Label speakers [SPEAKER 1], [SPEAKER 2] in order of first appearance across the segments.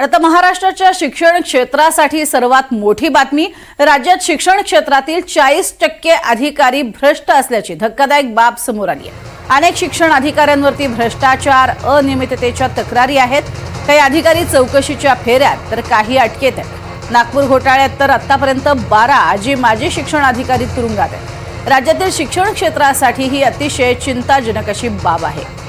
[SPEAKER 1] आता महाराष्ट्राच्या शिक्षण क्षेत्रासाठी सर्वात मोठी बातमी राज्यात शिक्षण क्षेत्रातील चाळीस टक्के अधिकारी भ्रष्ट असल्याची धक्कादायक बाब समोर आली आहे. अनेक शिक्षण अधिकाऱ्यांवरती भ्रष्टाचार अनियमिततेच्या तक्रारी आहेत. काही अधिकारी चौकशीच्या फेऱ्यात तर काही अटकेत आहेत. नागपूर घोटाळ्यात तर आतापर्यंत बारा आजी माजी शिक्षण अधिकारी तुरुंगात आहेत. राज्यातील शिक्षण क्षेत्रासाठी ही अतिशय चिंताजनक अशी बाब आहे.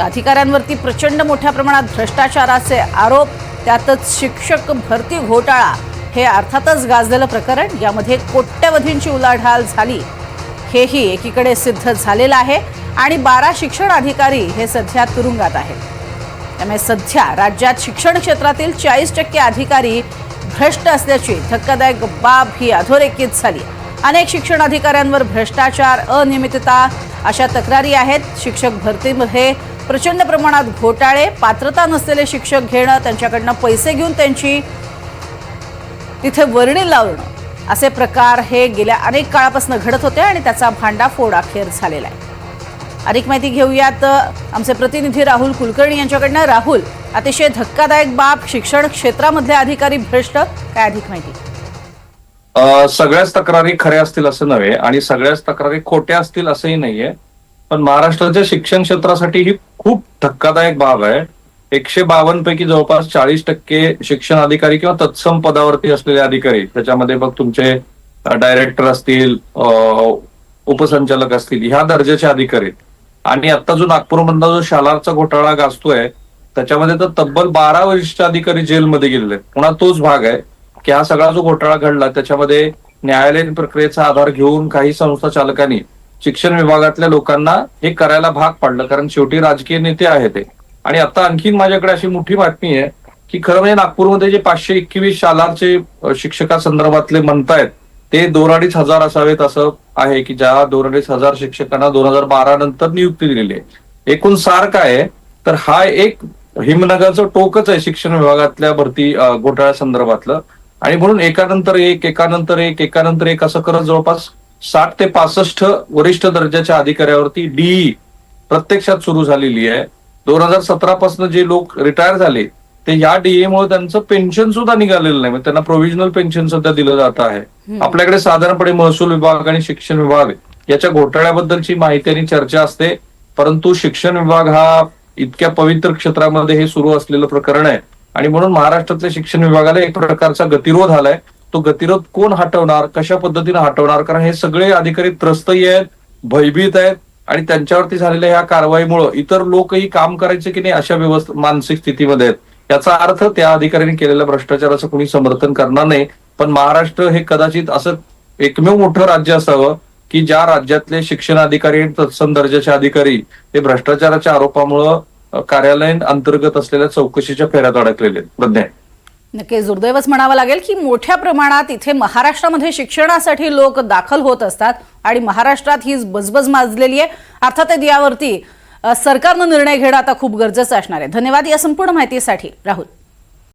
[SPEAKER 1] अधिकाऱ्यांवरती प्रचंड मोठ्या प्रमाणात भ्रष्टाचाराचे आरोप त्यातच शिक्षक भरती घोटाळा हे अर्थातच गाजलेलं प्रकरण यामध्ये कोट्यवधींची उलाढाल झाली. हेही एकीकडे सिद्ध झालेलं आहे आणि बारा शिक्षण अधिकारी हे सध्या तुरुंगात आहेत. त्यामुळे सध्या राज्यात शिक्षण क्षेत्रातील चाळीस टक्के अधिकारी भ्रष्ट असल्याची धक्कादायक बाब ही अधोरेखित झाली. अनेक शिक्षण अधिकाऱ्यांवर भ्रष्टाचार अनियमितता अशा तक्रारी आहेत. शिक्षक भरतीमध्ये प्रचंड प्रमाणात घोटाळे पात्रता नसलेले शिक्षक घेणं त्यांच्याकडनं पैसे घेऊन त्यांची तिथे वर्णी लावणं असे प्रकार हे गेल्या अनेक काळापासून घडत होते आणि त्याचा भांडाफोड अखेर झालेला आहे. अधिक माहिती घेऊयात आमचे प्रतिनिधी राहुल कुलकर्णी यांच्याकडनं. राहुल अतिशय धक्कादायक बाब शिक्षण क्षेत्रामधले अधिकारी भ्रष्ट काय अधिक माहिती?
[SPEAKER 2] सगळ्याच तक्रारी खऱ्या असतील असं नव्हे आणि सगळ्याच तक्रारी खोट्या असतील असंही नाहीये. पण महाराष्ट्राच्या शिक्षण क्षेत्रासाठी ही खूप धक्कादायक बाब आहे. एकशे बावन्न पैकी जवळपास चाळीस टक्के शिक्षण अधिकारी किंवा तत्सम पदावरती असलेले अधिकारी त्याच्यामध्ये मग तुमचे डायरेक्टर असतील उपसंचालक असतील ह्या दर्जाचे अधिकारी. आणि आता जो नागपूरमधला जो शालारचा घोटाळा गाजतोय त्याच्यामध्ये तर तब्बल बारा वरिष्ठ अधिकारी जेलमध्ये गेलेले पुन्हा तोच भाग आहे की हा सगळा जो घोटाळा घडला त्याच्यामध्ये न्यायालयीन प्रक्रियेचा आधार घेऊन काही संस्था चालकांनी शिक्षण विभागातल्या लोकांना हे करायला भाग पाडलं. कारण शेवटी राजकीय नेते आहेत ते. आणि आता आणखीन माझ्याकडे अशी मोठी बातमी आहे की खरं म्हणजे नागपूरमध्ये जे पाचशे एकवीस शालांचे अ, शिक्षकासंदर्भातले म्हणतायत ते दोन अडीच हजार असावेत असं आहे की ज्या दोन अडीच हजार शिक्षकांना दोन हजार बारा नंतर नियुक्ती दिलेली आहे. एकूण सार काय आहे? तर हा एक हिमनगरचं टोकच आहे शिक्षण विभागातल्या भरती घोटाळ्या घोटाळ्यासंदर्भातलं आणि म्हणून एकानंतर एक एकानंतर एक एकानंतर एक असं करत जवळपास साठ ते पासष्ट वरिष्ठ दर्जाच्या अधिकाऱ्यावरती डीई प्रत्यक्षात सुरू झालेली आहे. दोन हजार सतरा पासून जे लोक रिटायर झाले ते या डीए मुळे त्यांचं पेन्शन सुद्धा निघालेलं नाही. म्हणजे त्यांना प्रोव्हिजनल पेन्शन सध्या दिलं जात आहे. आपल्याकडे साधारणपणे महसूल विभाग आणि शिक्षण विभाग याच्या घोटाळ्याबद्दलची माहिती आणि चर्चा असते. परंतु शिक्षण विभाग हा इतक्या पवित्र क्षेत्रामध्ये हे सुरू असलेलं प्रकरण आहे. आणि म्हणून महाराष्ट्रातल्या शिक्षण विभागाला एक प्रकारचा गतिरोध आलाय. तो गतिरोध कोण हटवणार कशा पद्धतीने हटवणार? कारण हे सगळे अधिकारी त्रस्तही आहेत भयभीत आहेत आणि त्यांच्यावरती झालेल्या ह्या कारवाईमुळं इतर लोकही काम करायचे की नाही अशा व्यवस्था मानसिक स्थितीमध्ये आहेत. याचा अर्थ त्या अधिकाऱ्यांनी केलेल्या भ्रष्टाचाराचं कोणी समर्थन करणार नाही. पण महाराष्ट्र हे कदाचित असं एकमेव मोठं राज्य असावं की ज्या राज्यातले शिक्षण अधिकारी आणि तत्सम दर्जाचे अधिकारी हे भ्रष्टाचाराच्या आरोपामुळं कार्यालयीन अंतर्गत असलेल्या चौकशीच्या फेऱ्यात अडकलेले आहेत. प्रज्ञा.
[SPEAKER 1] नक्कीच दुर्दैवच म्हणावं लागेल की मोठ्या प्रमाणात इथे महाराष्ट्रामध्ये शिक्षणासाठी लोक दाखल होत असतात आणि महाराष्ट्रात ही बजबज माजलेली आहे. अर्थातच यावरती सरकारनं निर्णय घेणं आता खूप गरजेचं असणार आहे. धन्यवाद या संपूर्ण माहितीसाठी. राहुल.